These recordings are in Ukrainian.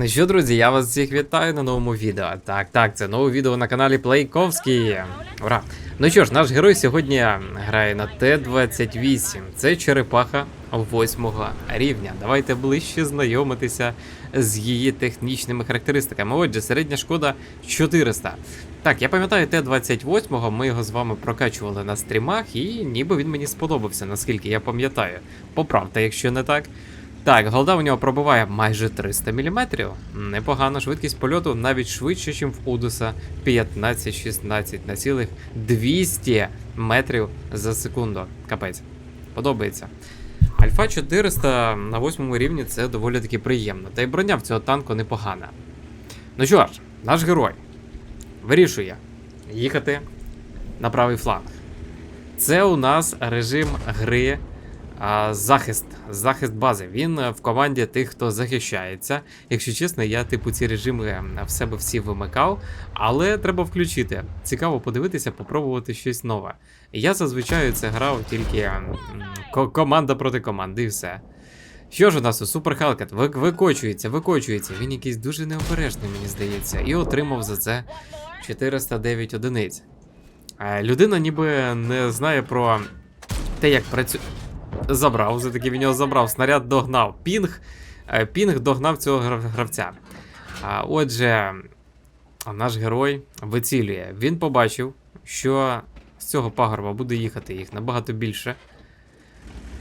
Ну що, друзі, я вас всіх вітаю на новому відео. Так, так, це нове відео на каналі Плейковський. Ура! Ну що ж, наш герой сьогодні грає на Т-28. Це черепаха 8 рівня. Давайте ближче знайомитися з її технічними характеристиками. Отже, середня шкода 400. Так, я пам'ятаю Т-28, ми його з вами прокачували на стрімах, і ніби він мені сподобався, наскільки я пам'ятаю. Поправте, якщо не так. Так, голда у нього пробиває майже 300 мм. Непогано, швидкість польоту навіть швидше, ніж в Удуса 15-16 на цілих 200 метрів за секунду. Капець. Подобається. Альфа 400 на 8 рівні це доволі таки приємно. Та й броня в цього танку непогана. Ну що ж, наш герой вирішує їхати на правий фланг. Це у нас режим гри захист, захист бази. Він е, в команді тих, хто захищається. Якщо чесно, я типу ці режими е, в себе всі вимикав, але треба включити. Цікаво подивитися, попробувати щось нове. Я зазвичай це грав тільки команда проти команди, і все. Що ж у нас у Супер Хелкет? Ви- Викочується, викочується. Він якийсь дуже необережний, мені здається, і отримав за це 409 одиниць. Е, Людина ніби не знає про те, як працює. Забрав, все-таки він його забрав. Снаряд догнав. Пінг. е, Пінг догнав цього гравця. Отже, наш герой вицілює. Він побачив, що з цього пагорба буде їхати їх набагато більше.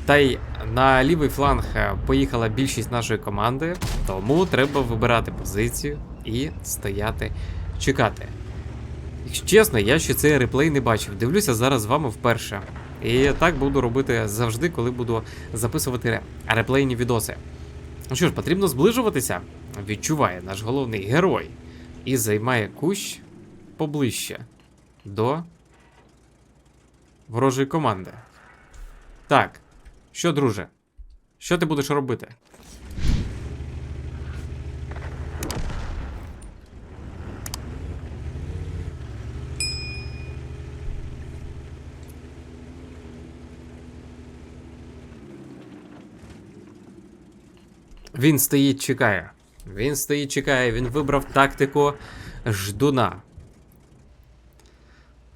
Та й на лівий фланг е, поїхала більшість нашої команди, тому треба вибирати позицію і стояти, чекати. Чесно, я ще цей реплей не бачив. Дивлюся зараз з вами вперше. І так буду робити завжди, коли буду записувати реплейні відоси. Ну що ж, потрібно зближуватися. Відчуває наш головний герой. І займає кущ поближче до ворожої команди. Так, що, друже? Що ти будеш робити? Він стоїть, чекає. Він стоїть, чекає, він вибрав тактику ждуна.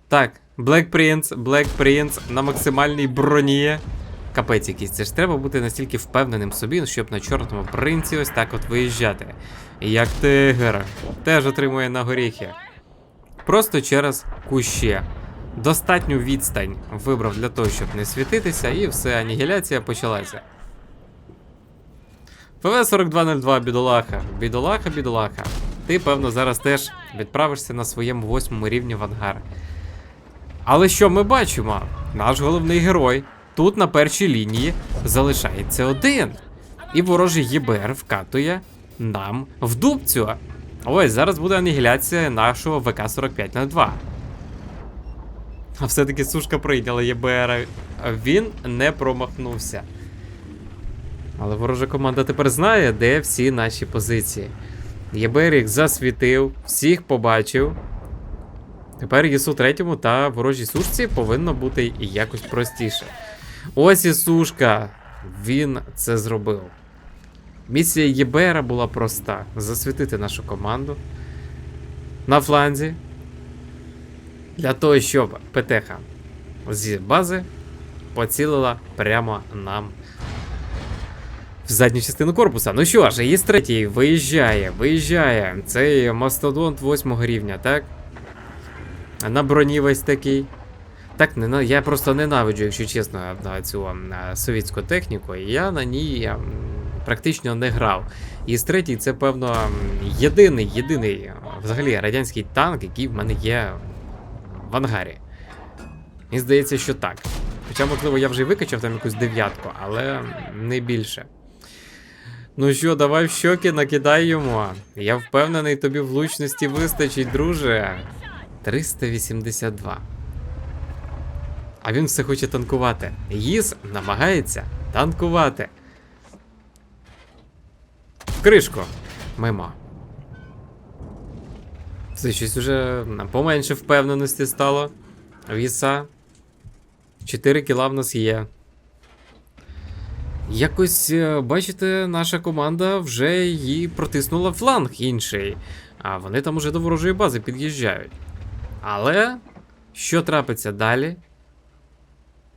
Так, Black Prince, Black Prince на максимальній броні. Капець якийсь, це ж треба бути настільки впевненим собі, щоб на чорному принці ось так от виїжджати. Як тигр. Теж отримує на горіхи. Просто через куще. Достатню відстань вибрав для того, щоб не світитися, і все, анігіляція почалася. ПВ-4202, бідолаха. Бідолаха, бідолаха. Ти, певно, зараз теж відправишся на своєму восьмому рівні в ангар. Але що ми бачимо? Наш головний герой тут на першій лінії залишається один. І ворожий ЄБР вкатує нам в дубцю. Ось зараз буде анігіляція нашого ВК-4502. А все-таки сушка прийняла ЄБР. Він не промахнувся. Але ворожа команда тепер знає, де всі наші позиції. ЄБР їх засвітив, всіх побачив. Тепер ЄСУ третьому та ворожій сушці повинно бути і якось простіше. Ось і сушка. Він це зробив. Місія ЄБР була проста: засвітити нашу команду на фланзі. Для того, щоб ПТХ з бази поцілила прямо нам в задню частину корпуса. Ну що ж, ЄС третій виїжджає, виїжджає. Цей мастодонт 8 рівня, так? На броні весь такий. Так, не, я просто ненавиджу, якщо чесно, цю совітську техніку. І я на ній практично не грав. ЄС третій це, певно, єдиний, єдиний взагалі радянський танк, який в мене є в ангарі. Мені здається, що так. Хоча, можливо, я вже викачав там якусь дев'ятку, але не більше. Ну що, давай в щоки накидай йому. Я впевнений, тобі влучності вистачить, друже. 382. А він все хоче танкувати. Їс намагається танкувати. В кришку. Мимо. Це щось уже поменше впевненості стало. Віса. 4 кіла в нас є. Якось, е, бачите, наша команда вже її протиснула фланг інший, а вони там уже до ворожої бази під'їжджають. Але що трапиться далі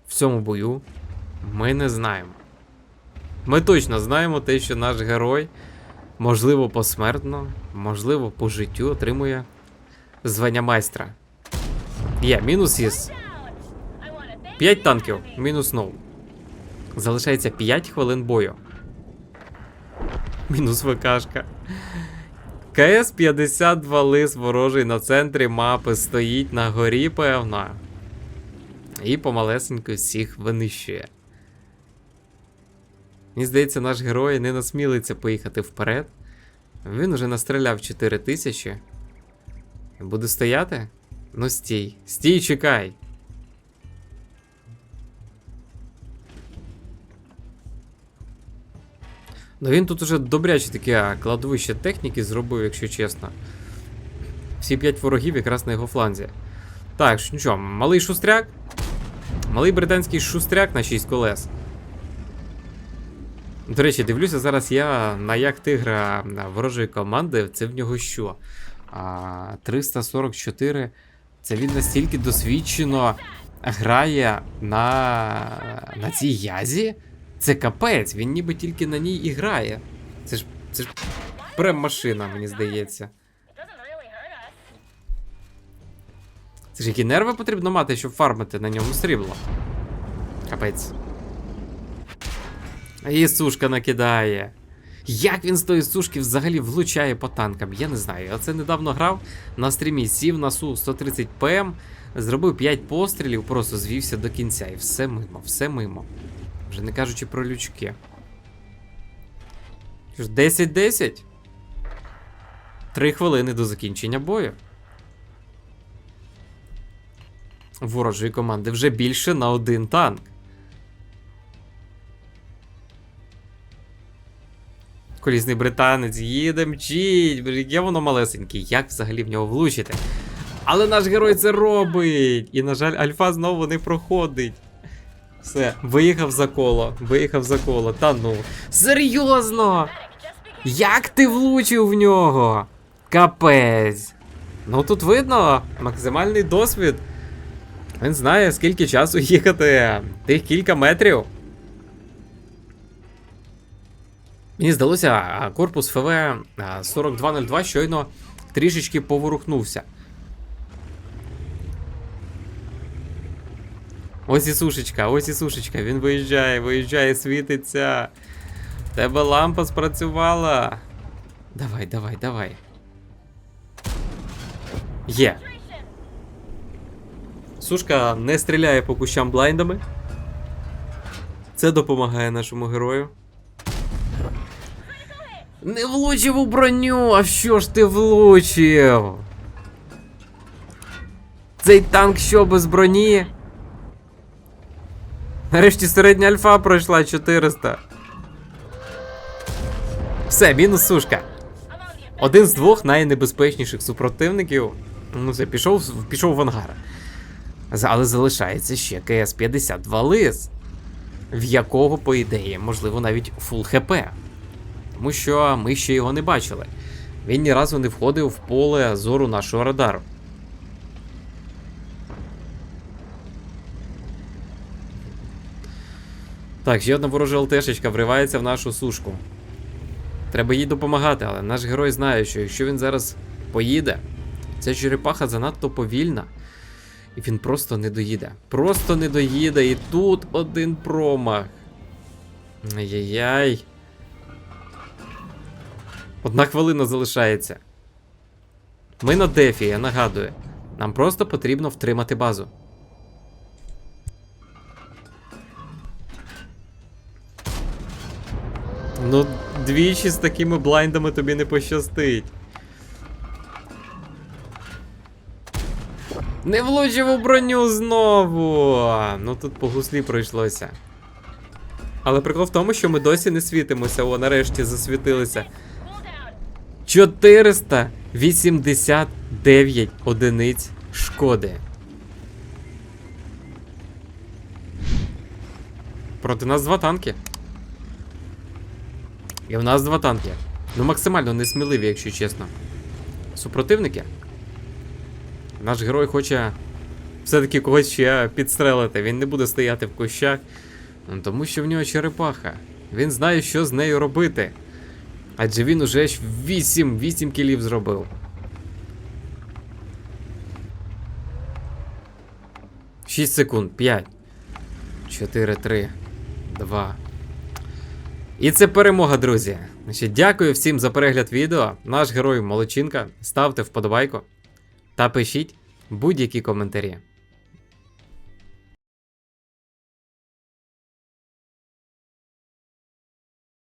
в цьому бою, ми не знаємо. Ми точно знаємо те, що наш герой, можливо, посмертно, можливо, по життю отримує звання майстра. Є, мінус єс. 5 танків, мінус нол. Залишається 5 хвилин бою. Мінус ВКшка. КС 52 лис ворожий на центрі мапи стоїть на горі, певно. І помалесенько всіх винищує. Мені здається, наш герой не насмілиться поїхати вперед. Він уже настріляв 4 тисячі. Буде стояти? Ну стій. Стій, чекай. Ну він тут уже добряче таке кладовище техніки зробив, якщо чесно. Всі п'ять ворогів якраз на його фланзі. Так, нічого, малий шустряк. Малий британський шустряк на 6 колес. До речі, дивлюся, зараз я на як тигра ворожої команди. Це в нього що? А, 344. Це він настільки досвідчено грає на, на цій язі. Це капець, він ніби тільки на ній і грає. Це ж. Це ж прем машина, мені здається. Це ж які нерви потрібно мати, щоб фармити на ньому срібло. Капець. І сушка накидає. Як він з тої сушки взагалі влучає по танкам? Я не знаю. Я це недавно грав на стрімі, сів на су 130 ПМ, зробив 5 пострілів, просто звівся до кінця. І все мимо, все мимо. Вже не кажучи про лючки. Що ж, 10-10? Три хвилини до закінчення бою. Ворожої команди вже більше на один танк. Колісний британець їде, мчить. Яке воно малесеньке, як взагалі в нього влучити? Але наш герой це робить! І, на жаль, Альфа знову не проходить. Все, виїхав за коло, виїхав за коло. Та ну. Серйозно! Як ти влучив в нього? Капець. Ну тут видно максимальний досвід. Він знає, скільки часу їхати тих кілька метрів. Мені здалося, корпус ФВ 4202 щойно трішечки поворухнувся. Ось і сушечка, ось і сушечка. Він виїжджає, виїжджає, світиться. Тебе лампа спрацювала. Давай, давай, давай. Є. Сушка не стріляє по кущам блайндами. Це допомагає нашому герою. Не влучив у броню, а що ж ти влучив? Цей танк що без броні? Нарешті середня альфа пройшла 400. Все, мінус сушка. Один з двох найнебезпечніших супротивників. Ну, це пішов, пішов в ангар. Але залишається ще КС-52 лис, в якого, по ідеї, можливо, навіть фул ХП. Тому що ми ще його не бачили. Він ні разу не входив в поле зору нашого радару. Так, ще одна ворожа ЛТшечка вривається в нашу сушку. Треба їй допомагати, але наш герой знає, що якщо він зараз поїде, ця черепаха занадто повільна. І він просто не доїде. Просто не доїде. І тут один промах. Ай-яй-яй. Одна хвилина залишається. Ми на дефі, я нагадую. Нам просто потрібно втримати базу. Ну, двічі з такими блайндами тобі не пощастить. Не влучив у броню знову. Ну тут по гуслі пройшлося. Але прикол в тому, що ми досі не світимося, о, нарешті засвітилися. 489 одиниць шкоди. Проти нас два танки. І в нас два танки. Ну, максимально несміливі, якщо чесно. Супротивники. Наш герой хоче все-таки когось ще підстрелити. Він не буде стояти в кущах. Ну, Тому що в нього черепаха. Він знає, що з нею робити. Адже він уже ж 8, 8 кілів зробив. 6 секунд. 5. 4, 3, 2. І це перемога, друзі. Значить, дякую всім за перегляд відео. Наш герой Молочинка. Ставте вподобайку та пишіть будь-які коментарі.